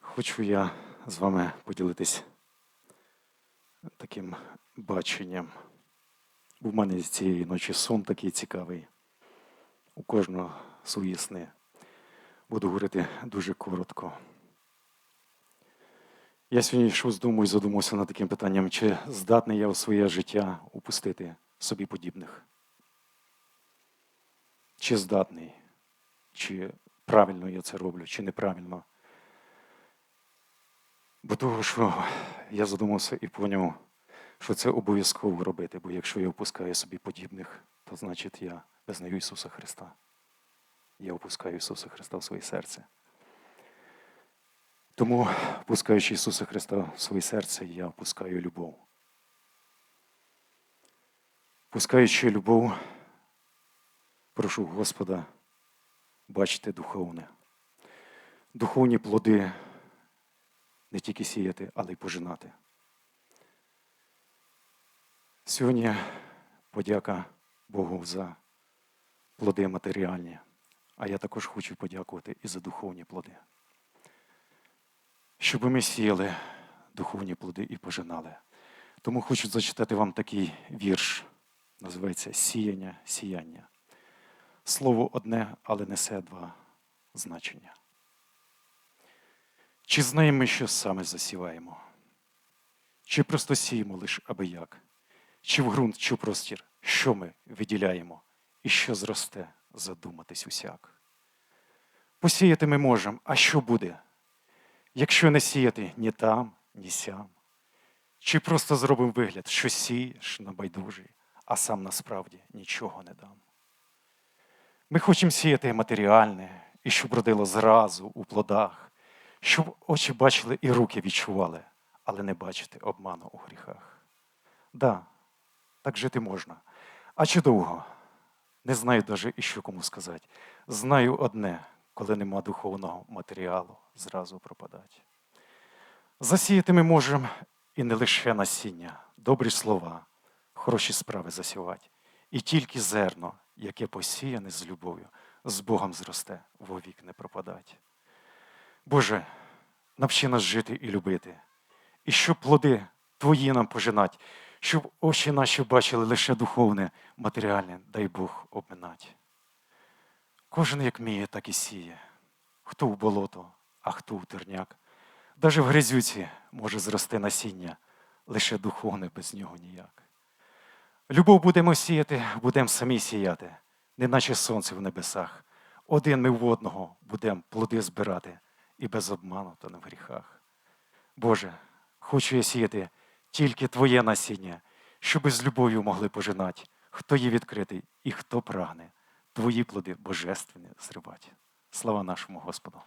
Хочу я з вами поділитись таким баченням. У мене з цієї ночі сон такий цікавий. У кожного свої сни. Буду говорити дуже коротко. Я сьогодні йшов з дому і задумався над таким питанням, чи здатний я у своє життя упустити собі подібних? Чи здатний? Чи правильно я це роблю, чи неправильно? Бо того, що я задумався і поняв, що це обов'язково робити, бо якщо я опускаю собі подібних, то значить я визнаю Ісуса Христа. Я опускаю Ісуса Христа в своє серце. Тому, опускаючи Ісуса Христа в своє серце, я опускаю любов. Пускаючи любов, прошу Господа бачити духовне. Духовні плоди не тільки сіяти, але й пожинати. Сьогодні подяка Богу за плоди матеріальні, а я також хочу подякувати і за духовні плоди. Щоб ми сіяли духовні плоди і пожинали. Тому хочу зачитати вам такий вірш, називається Сіяння, сіяння. Слово одне, але несе два значення. Чи знаємо ми, що саме засіваємо? Чи просто сіємо лише аби як? Чи в ґрунт, чи в простір, що ми виділяємо і що зросте, задуматись усяк? Посіяти ми можемо, а що буде? Якщо не сіяти ні там, ні сям, чи просто зробимо вигляд, що сієш на байдужий, а сам насправді нічого не дам. Ми хочемо сіяти матеріальне, і щоб родило зразу у плодах, щоб очі бачили і руки відчували, але не бачити обману у гріхах. Да, так жити можна. А чи довго? Не знаю даже і що кому сказати. Знаю одне, коли нема духовного матеріалу, зразу пропадать. Засіяти ми можемо і не лише насіння, добрі слова, хороші справи засівати. І тільки зерно, яке посіяне з любов'ю, з Богом зросте, вовік не пропадать. Боже, навчи нас жити і любити, і щоб плоди Твої нам пожинать, щоб очі наші бачили лише духовне, матеріальне, дай Бог обминать. Кожен як вміє, так і сіє, хто в болото, а хто в терняк. Даже в грязюці може зрости насіння, лише духовне без нього ніяк. Любов будемо сіяти, будемо самі сіяти, неначе сонце в небесах. Один ми в одного будемо плоди збирати і без обману та не в гріхах. Боже, хочу я сіяти тільки Твоє насіння, щоби з любов'ю могли пожинати, хто є відкритий і хто прагне, Твої плоди божественні зривати. Слава нашому Господу!